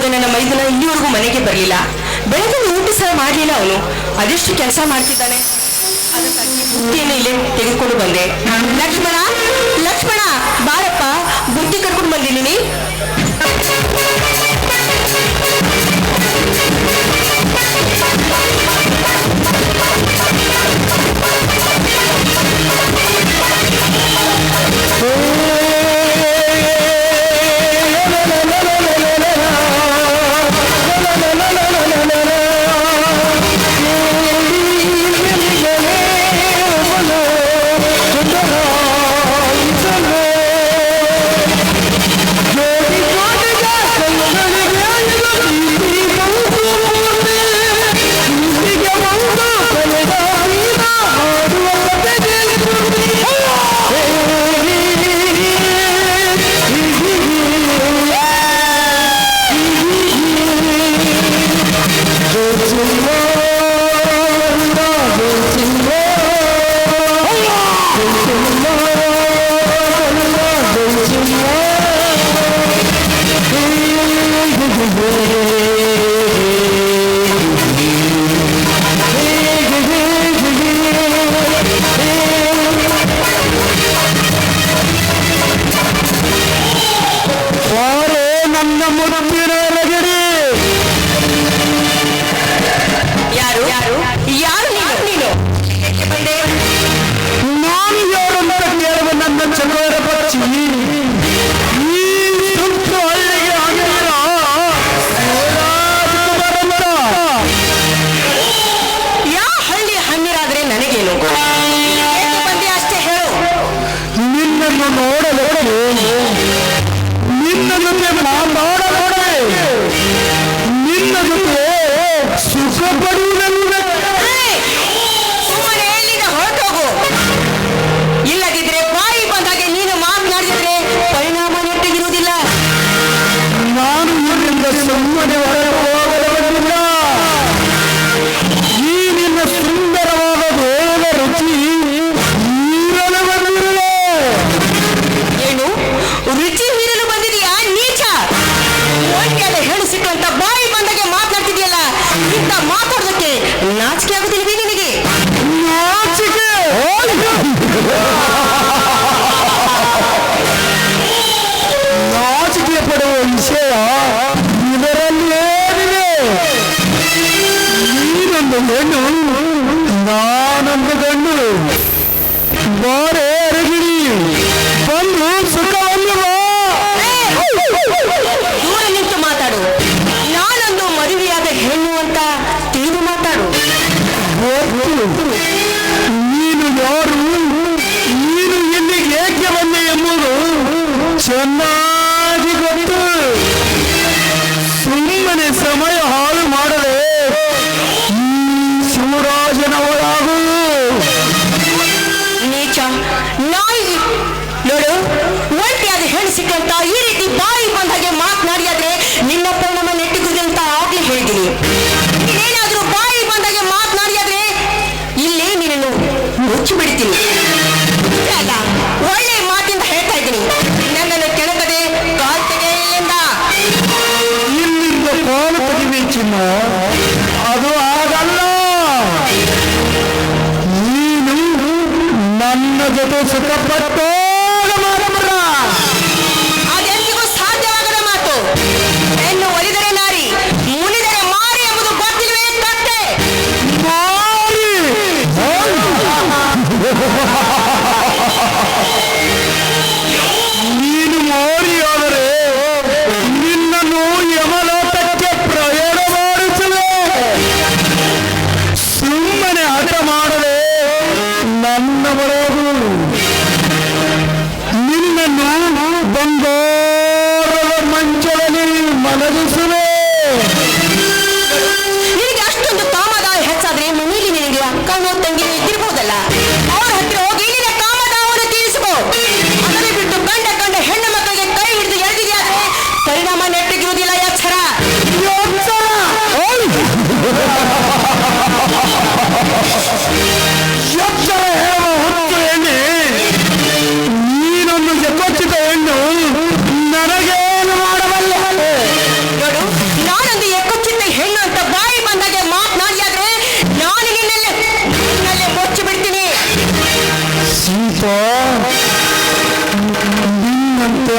ಹೋದ ನನ್ನ ಮೈದುನ ಇಲ್ಲಿವರೆಗೂ ಮನೆಗೆ ಬರಲಿಲ್ಲ. ಬೆಳಗ್ಗೆ ಊಟ ಸಹ ಮಾಡಲಿಲ್ಲ ಅವನು. ಅದೆಷ್ಟು ಕೆಲಸ ಮಾಡ್ತಿದ್ದಾನೆ? ಅದಕ್ಕಾಗಿ ಬುಟ್ಟಿಯನ್ನು ಇಲ್ಲೇ ತೆಗೆದುಕೊಂಡು ಬಂದೆ. ಲಕ್ಷ್ಮಣ ಲಕ್ಷ್ಮಣ, ಬಾರಪ್ಪ ಬುದ್ಧಿ ಕರ್ಕೊಂಡು ಬಂದಿದ್ದೀನಿ. ಅಂತ ಈ ರೀತಿ ಬಾಯಿ ಬಂದ ಹಾಗೆ ಮಾತನಾಡಿ ಆದ್ರೆ ನಿನ್ನ ಪರಿಣಾಮ ನೆಟ್ಟಿಗುವುದು ಅಂತ ಆಗ್ಲಿ ಹೇಳಿದ್ದೀನಿ. ಏನಾದ್ರೂ ಬಾಯಿ ಬಂದ ಹಾಗೆ ಮಾತನಾಡಿ ಆದ್ರೆ ಇಲ್ಲಿ ನೀನನ್ನು ಮುಚ್ಚಿ ಬಿಡ್ತೀನಿ. ಒಳ್ಳೆ ಮಾತಿಂದ ಹೇಳ್ತಾ ಇದ್ದೀನಿ. ನನ್ನನ್ನು ಕೆಣಕದೆ ಕಾಲ್ ತೆಗೆ ಇಲ್ಲಿಂದ ಇಲ್ಲಿಂದ ಕಾಲು ತೆಗಿವೆ ಚಿನ್ನ. ಅದು ಆಗಲ್ಲ. ನೀನು ನನ್ನ ಜೊತೆ ಸುಖಪಟ್ಟು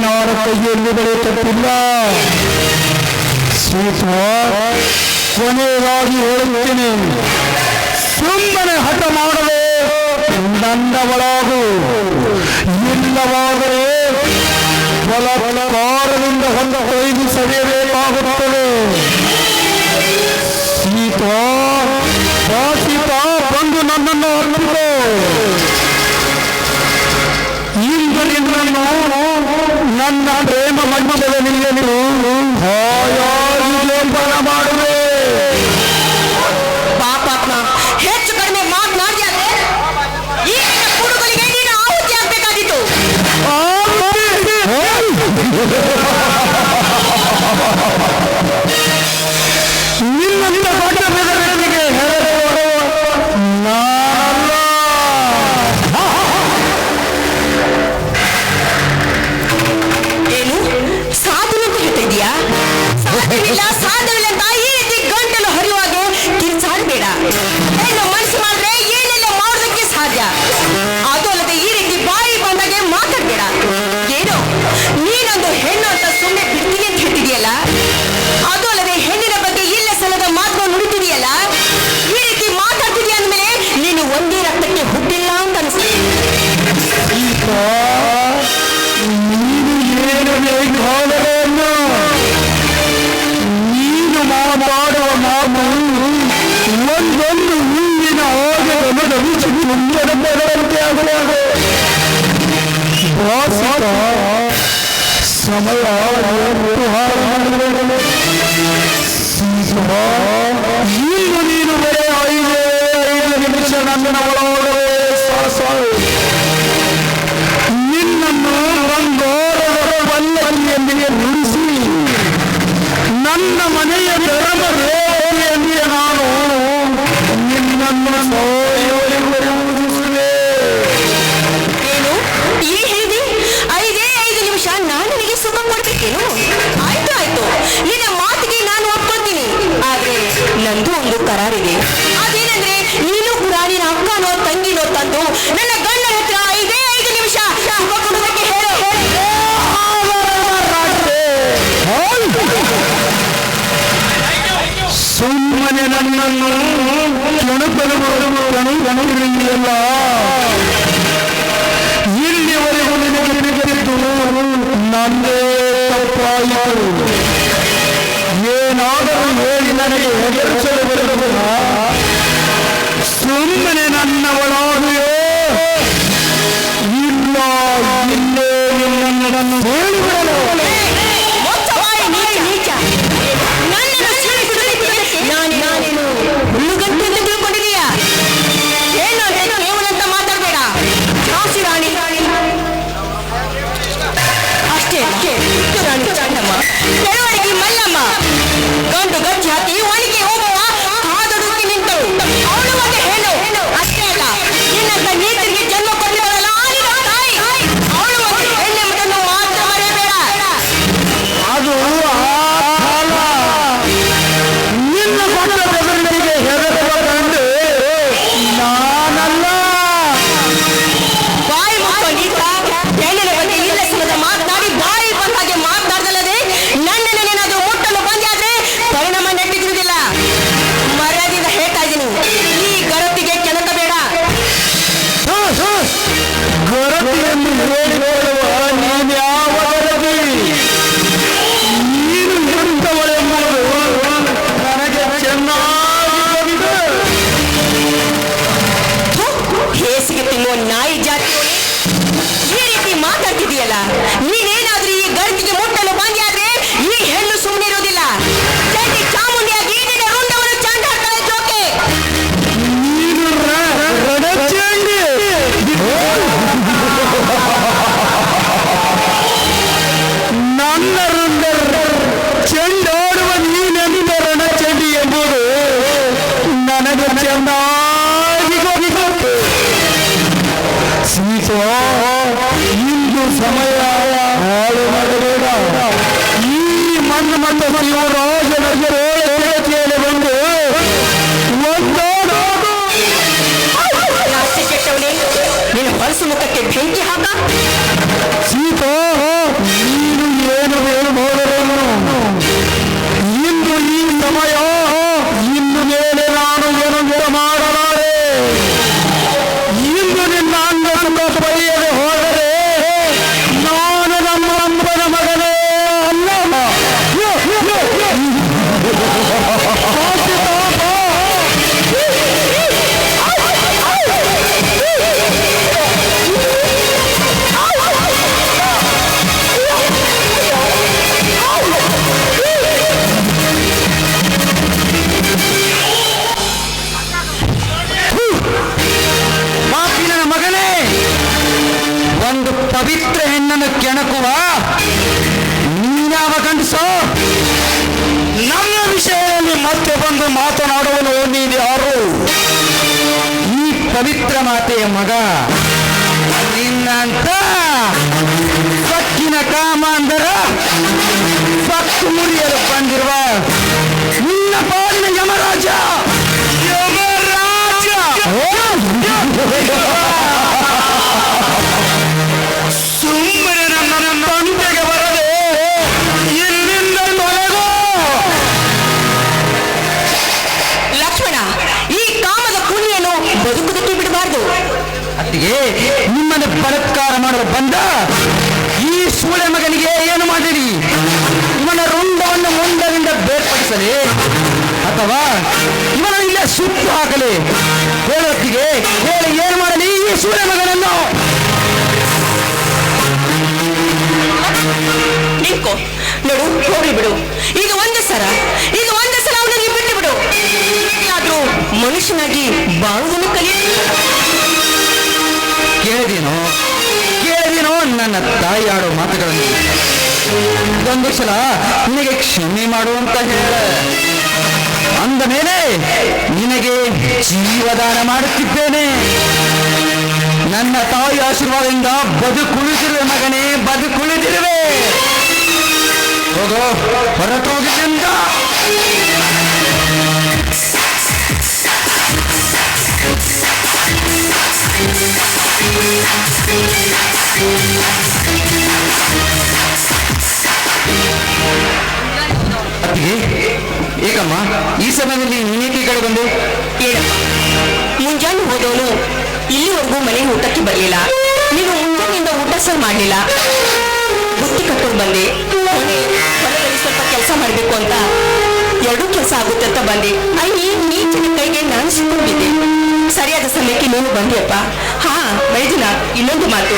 ಆರೈಯಲ್ಲಿ ಬೆಳೆಯುತ್ತಿಲ್ಲ ಕೊನೆಯದಾಗಿ ಹೇಳುತ್ತೇನೆ ಸುಮ್ಮನೆ ಹಠ ಮಾಡಲು ನನ್ನ ಒಳಗು ಇಲ್ಲವಾದರೆ ಬಲಕಾರದಿಂದ ಹೊಂದ ಹೊಯ್ದು ಸರಿಯಬೇಕಾಗುತ್ತದೆ ಸೀತಾ ಸೀತಾ ಬಂದು ನನ್ನನ್ನು ಹರಡಿತು ಈಗ ನಿನ್ನನ್ನು ನನ್ನ ಪ್ರೇಮ ಮಂಡಪದ ನಿಮಗೆ ನೀವು ಲೇಪನ ಮಾಡುವೆ. ಪಾಪಾತ್ಮ ಹೆಚ್ಚು ಕಡಿಮೆ ಮಾತನಾಡಿ ಕುಡುಗಲಿಗೆ ನೀನು ಆಹುತಿ ಆಗ್ಬೇಕಾದೀತು ಆಗಲಾಗ ಸಮಯ ಈಗ ನೀನು ಬರೀ ಐದು ಐದು ನಿಮಿಷ ನನ್ನ ಒಳಗೆ ನಿನ್ನನ್ನು ಬಂದು ಬಲ್ಲಲ್ಲಿಯಲ್ಲಿಯೇ ನುಡಿಸಿ ನನ್ನ ಮನೆಯ ಧರ್ಮ ರೇವನೆಯಲ್ಲಿಯೇ ನಾನು ನಿನ್ನನ್ನು ಇಲ್ಲಿ ವರೆಗೂ ನಿಮಗೆ ಬಿಡುಗರಿದ್ದು ನನ್ನೇ ತಪ್ಪಾಯಿತು ಏನಾದರೂ ಹೇಳಿ ನನಗೆ ಎದುರಿಸಲು ಬರುವುದಿಲ್ಲ ಶ್ರೀತ ಇಂದು ಸಮಯ ಹಾಳು ಮಾಡಬೇಡ. ಈ ಮಣ್ಣು ಮತ್ತು ಇವರು ಜನರಿಗೆ ಹೇಳಿ ಬಂದು ನೀನು ಹೊಲಸು ಮುಖಕ್ಕೆ ಬೆಂಕಿ ಹಾಕ. ಸೀತೋ ಪವಿತ್ರ ಮಾತೆಯ ಮಗ. ನಿನ್ನಂತ ಸಕ್ಕಿನ ಕಾಮಾಂಧರ ಸಕ್ಕು ಮುರಿಯಲು ಬಂದಿರುವ ಅತ್ತಿಗೆ ನಿಮ್ಮನ್ನು ಬಲತ್ಕಾರ ಮಾಡಲು ಬಂದ ಈ ಸೂಳೆ ಮಗನಿಗೆ ಏನು ಮಾಡಿರಿ? ಇವನ ರುಂಡವನ್ನು ಮುಂಡದಿಂದ ಬೇರ್ಪಡಿಸಲಿ ಅಥವಾ ಇವನ ಇಲ್ಲೇ ಸುಟ್ಟು ಹಾಕಲಿ? ಹೇಳೊತ್ತಿಗೆ ಹೇಳಿ ಏನು ಮಾಡಲಿ ಈ ಸೂಳೆ ಮಗನನ್ನು? ನಿಂಕೋ ನೋಡು, ಹೋಗ್ಲಿ ಬಿಡು. ಈಗ ಒಂದು ಸರ. ಈಗ ಒಂದು ಇದೊಂದು ಸಲ ನಿನಗೆ ಕ್ಷಮೆ ಮಾಡುವಂತ ಹೇಳ. ಅಂದ ಮೇಲೆ ನಿನಗೆ ಜೀವದಾನ ಮಾಡುತ್ತಿದ್ದೇನೆ. ನನ್ನ ತಾಯಿ ಆಶೀರ್ವಾದದಿಂದ ಬದುಕುಳಿದಿರುವೆ ಮಗನೇ ಬದುಕುಳಿದಿರುವೆ ಹೋಗೋ ಹೊರಟೋಗಿದ್ದರಿಂದ ಏಕಮ್ಮ, ಈ ಸಮಯದಲ್ಲಿ ನೀನೇಕೆ ಕಡೆ ಬಂದೆ? ಮುಂಜಾನೆ ಹೋದವನು ಇಲ್ಲಿವರೆಗೂ ಮನೆಗೆ ಊಟಕ್ಕೆ ಬರಲಿಲ್ಲ. ನೀನು ಮುಂಜಾನೆಯಿಂದ ಊಟ ಸಹ ಮಾಡಲಿಲ್ಲ. ಬುತ್ತಿ ಕಟ್ಕೊಂಡು ಬಂದೆ. ಹೊಲದಲ್ಲಿ ಸ್ವಲ್ಪ ಕೆಲಸ ಮಾಡಬೇಕು ಅಂತ ಎರಡೂ ಕೆಲಸ ಆಗುತ್ತೆ ಅಂತ ಬಂದೆ. ಅಲ್ಲಿ ನೀಚಿನ ಕೈಗೆ ನಾನು ಸಿಕ್ಕೊಂಡಿದ್ದೆ. ಸರಿಯಾದ ಸಮಯಕ್ಕೆ ನೀನು ಬಂದಿಯಪ್ಪ. ಹಾ ಬೈದಿನ ಇನ್ನೊಂದು ಮಾತು.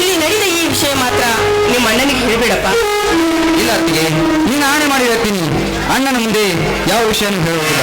ಇಲ್ಲಿ ನಡೆದ ಈ ವಿಷಯ ಮಾತ್ರ ನಿಮ್ಮ ಅಣ್ಣನಿಗೆ ಹೇಳ್ಬೇಡಪ್ಪ. ಇಲ್ಲ ಅತ್ತಿಗೆ. ನೀನು ಆಣೆ ಮಾಡಿ ಹೇಳ್ತೀನಿ ಅಣ್ಣನ ಮುಂದೆ ಯಾವ ವಿಷಯನೂ ಹೇಳುವುದಿಲ್ಲ.